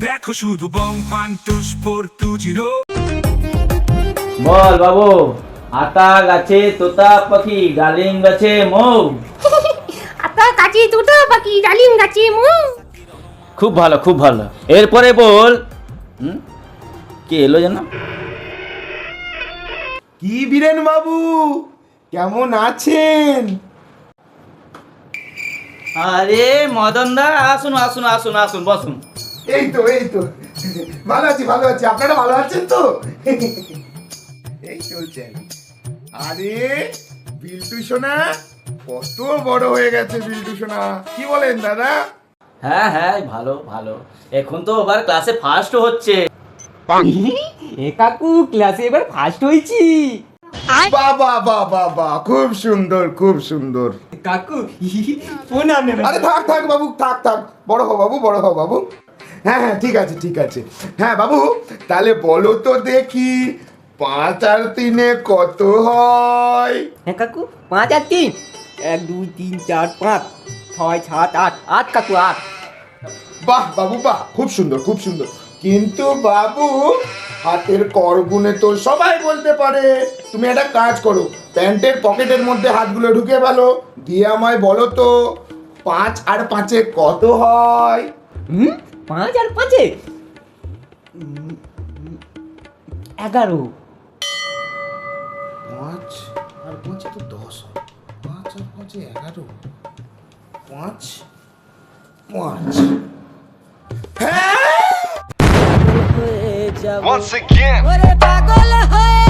দেখো শুধু বং পান্তুস পর্তুজিরো বল বাবু আতা গাছে তোতা পাখি ডালিম গাছে মৌ। আতা গাছে দুটো পাখি ডালিম গাছে মু। খুব ভালো খুব ভালো। এরপরে বল হুম? কে এলো যেন? কি বীরেন বাবু? কেমন আছেন? আরে মদন দা আসুন আসুন আসুন আসুন বসুন। এই তো এই তো। ভালো আছি ভালো আছি। আপনারা ভালো আছেন তো? এই চলছেন আরে বিল্টু সোনা কত বড় হয়ে গেছে বিল্টু সোনা। কি বলেন দাদা? হ্যাঁ হ্যাঁ ভালো ভালো। এখন তো আবার ক্লাসে ফার্স্ট হচ্ছে। এ কাকু ক্লাসে এবার ফার্স্ট হয়েছি। বাবা বাবা বা খুব সুন্দর খুব সুন্দর। কাকু নাম আরে থাক থাক বাবু থাক থাক। বড় হও বাবু বড় হও বাবু। হ্যাঁ হ্যাঁ ঠিক আছে ঠিক আছে। হ্যাঁ বাবু তাহলে বলো তো দেখি পাঁচ আর তিনে কত হয়? হ্যাঁ কাকু পাঁচ আর তিন। এক দুই তিন চার পাঁচ ছয় সাত আট আট কাকু আট। বাহ বাবু বাহ খুব সুন্দর খুব সুন্দর। কিন্তু বাবু হাতের করগুনে তো সবাই বলতে পারে। তুমি একটা কাজ করো প্যান্টের পকেটের মধ্যে হাতগুলো ঢুকে ফেলো। দিয়ে আমায় বলো তো পাঁচ আর পাঁচে কত হয়? হুম? পাঁচ আর পাঁচে? এগারো। পাঁচ আর পাঁচে তো দশ। হয় পাঁচ আর পাঁচে এগারো। পাঁচ পাঁচ। হ্যাঁ? Once again. হয়ে